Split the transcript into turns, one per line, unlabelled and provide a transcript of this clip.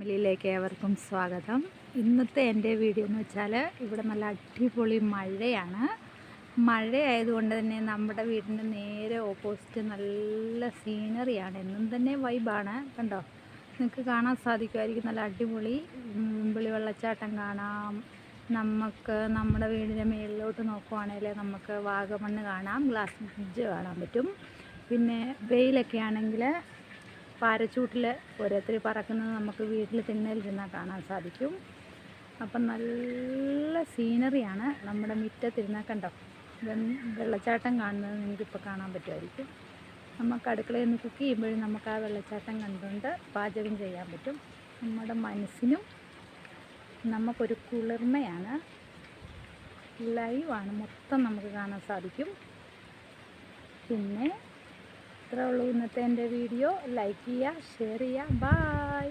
ഫാമിലിയിലേക്ക് ഏവർക്കും സ്വാഗതം. ഇന്നത്തെ എന്റെ വീഡിയോ എന്ന് വെച്ചാൽ ഇവിടെ നല്ല അടിപൊളി മഴയാണ്. മഴയായതുകൊണ്ട് തന്നെ നമ്മുടെ വീടിന്റെ നേരെ ഓപ്പോസിറ്റ് നല്ല സീനറിയാണ്. എന്നും തന്നെ വൈബാണ്. കണ്ടോ? നിങ്ങൾക്ക് കാണാൻ സാധിക്കുമായിരിക്കും. നല്ല അടിപൊളി വിമ്പിളി വെള്ളച്ചാട്ടം കാണാം. നമുക്ക് നമ്മുടെ വീടിന്റെ മേളിലോട്ട് നോക്കുവാണെങ്കിൽ നമുക്ക് വാഗമണ്ണ് കാണാം. ഗ്ലാസ് ബ്രിഡ്ജ് കാണാൻ പറ്റും. പിന്നെ വെയിലൊക്കെ ആണെങ്കിൽ പാരച്ചൂട്ടിൽ ഓരോരുത്തർ പറക്കുന്നത് നമുക്ക് വീട്ടിൽ തിണ്ണയിലിരുന്നാൽ കാണാൻ സാധിക്കും. അപ്പം നല്ല സീനറിയാണ് നമ്മുടെ മുറ്റത്തിരുന്നാൽ കണ്ടോ വെള്ളച്ചാട്ടം കാണുന്നത് നിങ്ങൾക്കിപ്പോൾ കാണാൻ പറ്റുമായിരിക്കും. നമുക്ക് അടുക്കളയിൽ നിന്ന് കുക്ക് ചെയ്യുമ്പോഴും നമുക്ക് ആ വെള്ളച്ചാട്ടം കണ്ടുകൊണ്ട് പാചകം ചെയ്യാൻ പറ്റും. നമ്മുടെ മനസ്സിനും നമുക്കൊരു കുളിർമയാണ്. ലൈവാണ് മൊത്തം നമുക്ക് കാണാൻ സാധിക്കും. പിന്നെ ഇത്രേ ഉള്ളൂ ഇന്നത്തെ എന്റെ വീഡിയോ. ലൈക്ക് ചെയ്യുക ഷെയർ ചെയ്യുക. ബായ്